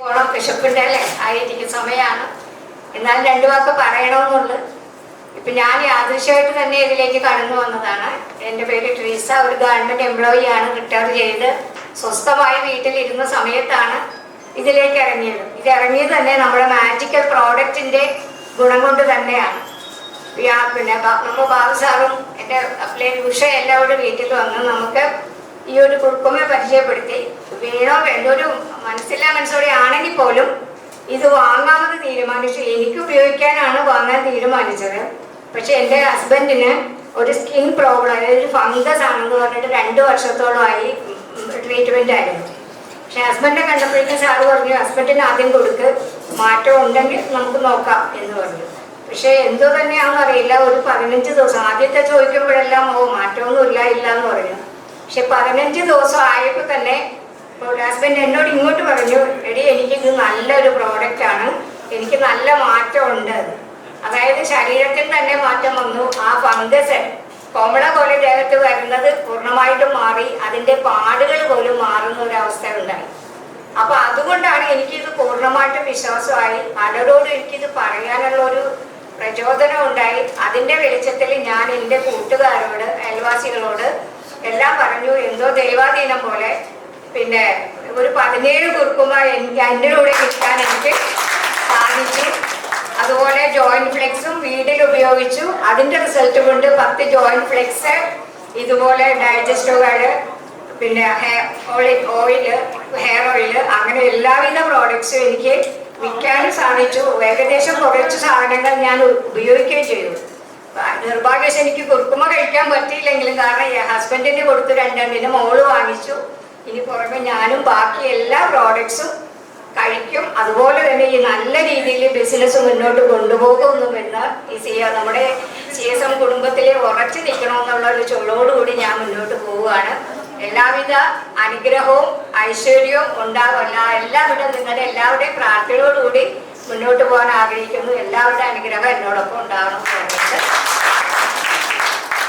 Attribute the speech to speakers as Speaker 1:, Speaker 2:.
Speaker 1: പോണം വിശപ്പിന്റെ അല്ലേ ആയിരിക്കും സമയമാണ് എന്നാലും രണ്ടു വാക്ക് പറയണമെന്നുള്ളു ഇപ്പം ഞാൻ യാദൃശ്യമായിട്ട് തന്നെ ഇതിലേക്ക് കടന്നു വന്നതാണ്. എന്റെ പേര് ട്രീസ ഒരു ഗവൺമെന്റ് എംപ്ലോയി ആണ്. റിട്ടയർ ചെയ്ത് സ്വസ്ഥമായി വീട്ടിലിരുന്ന സമയത്താണ് ഇതിലേക്ക് ഇറങ്ങിയത്. ഇത് ഇറങ്ങിയത് തന്നെ നമ്മുടെ മാജിക്കൽ പ്രോഡക്റ്റിന്റെ ഗുണം കൊണ്ട് തന്നെയാണ്. പിന്നെ നമ്മൾ നമ്മ ബാബു സാറും എന്റെ അപ്ലൈ ഉഷ എല്ലാവരും വീട്ടിൽ വന്ന് നമുക്ക് ഈ ഒരു കുറുക്കുമെ പരിചയപ്പെടുത്തി. വേണോ ഒരു മനസ്സില്ലാ മനസ്സോടെ ആണെങ്കിൽ പോലും ഇത് വാങ്ങാമെന്ന് തീരുമാനിച്ചു എനിക്ക് ഉപയോഗിക്കാനാണ് വാങ്ങാൻ തീരുമാനിച്ചത്. പക്ഷെ എന്റെ ഹസ്ബൻഡിന് ഒരു സ്കിൻ പ്രോബ്ലം അതായത് ഒരു ഫംഗസ് ആണെന്ന് പറഞ്ഞിട്ട് രണ്ട് വർഷത്തോളമായി ട്രീറ്റ്മെന്റ് ആയിരുന്നു പക്ഷെ ഹസ്ബൻഡിനെ കണ്ടപ്പോഴേക്കും സാറ് പറഞ്ഞു ഹസ്ബൻഡിന് ആദ്യം കൊടുക്ക് മാറ്റം ഉണ്ടെങ്കിൽ നമുക്ക് നോക്കാം എന്ന് പറഞ്ഞു. പക്ഷെ എന്തോ തന്നെയാണെന്ന് അറിയില്ല. ഒരു പതിനഞ്ച് ദിവസം ആദ്യത്തെ ചോദിക്കുമ്പോഴെല്ലാം ഓ മാറ്റമൊന്നുമില്ല ഇല്ല എന്ന് പറഞ്ഞു. പക്ഷെ പതിനഞ്ച് ദിവസം ആയപ്പോൾ തന്നെ ഹസ്ബൻഡ് എന്നോട് ഇങ്ങോട്ട് പറഞ്ഞു എടി എനിക്കിത് നല്ലൊരു പ്രോഡക്റ്റ് ആണ്. എനിക്ക് നല്ല മാറ്റമുണ്ട്. അതായത് ശരീരത്തിൽ തന്നെ മാറ്റം വന്നു. ആ ഫംഗസ് കോമള പോലെ ദേഹത്ത് വരുന്നത് പൂർണമായിട്ടും മാറി അതിന്റെ പാടുകൾ പോലും മാറുന്ന ഒരു അവസ്ഥ ഉണ്ടായി അപ്പൊ അതുകൊണ്ടാണ് എനിക്കിത് പൂർണമായിട്ടും വിശ്വാസമായി. പലരോട് എനിക്കിത് പറയാനുള്ള ഒരു പ്രചോദനം ഉണ്ടായി അതിന്റെ വെളിച്ചത്തിൽ ഞാൻ എന്റെ കൂട്ടുകാരോട് അയൽവാസികളോട് എല്ലാം എന്തോ ദൈവാധീനം പോലെ. പിന്നെ ഒരു പതിനേഴ് കുറുക്കുമ എനിക്ക് എന്റെ കൂടെ കിട്ടാൻ എനിക്ക് സാധിച്ചു. അതുപോലെ ജോയിന്റ് ഫ്ലെക്സും വീട്ടിൽ ഉപയോഗിച്ചു. അതിന്റെ റിസൾട്ട് കൊണ്ട് പത്ത് ജോയിന്റ് ഫ്ലെക്സ് ഇതുപോലെ ഡൈജസ്റ്റോകാർഡ് പിന്നെ hair oil oil hair oil അങ്ങനെ എല്ലാവിധ പ്രോഡക്ട്സും എനിക്ക് വിൽക്കാനും സാധിച്ചു. ഏകദേശം കുറച്ച് സാധനങ്ങൾ ഞാൻ ഉപയോഗിക്കുകയും ചെയ്തു. നിർഭാഗ്യവശം എനിക്ക് കുറുക്കുമ കഴിക്കാൻ പറ്റിയില്ലെങ്കിലും കാരണം ഹസ്ബൻഡിന് കൊടുത്തു രണ്ടെണ്ണിന് മോൾ വാങ്ങിച്ചു. ഇനി പുറമെ ഞാനും ബാക്കി എല്ലാ പ്രോഡക്ട്സും കഴിക്കും. അതുപോലെ തന്നെ ഈ നല്ല രീതിയിൽ ബിസിനസ് മുന്നോട്ട് കൊണ്ടുപോകുന്നുവെന്ന് ഈ സി നമ്മുടെ സി എസ് എം കുടുംബത്തിലെ ഉറച്ചു നിൽക്കണമെന്നുള്ള ഒരു ചുവടോടുകൂടി ഞാൻ മുന്നോട്ട് പോവുകയാണ്. എല്ലാവിധ അനുഗ്രഹവും ഐശ്വര്യവും ഉണ്ടാവല്ല എല്ലാവിധ നിങ്ങളുടെ എല്ലാവരുടെയും പ്രാർത്ഥനയോടുകൂടി മുന്നോട്ട് പോകാൻ ആഗ്രഹിക്കുന്നു. എല്ലാവരുടെ അനുഗ്രഹം എന്നോടൊപ്പം ഉണ്ടാവണം. എന്ന് പറഞ്ഞിട്ട്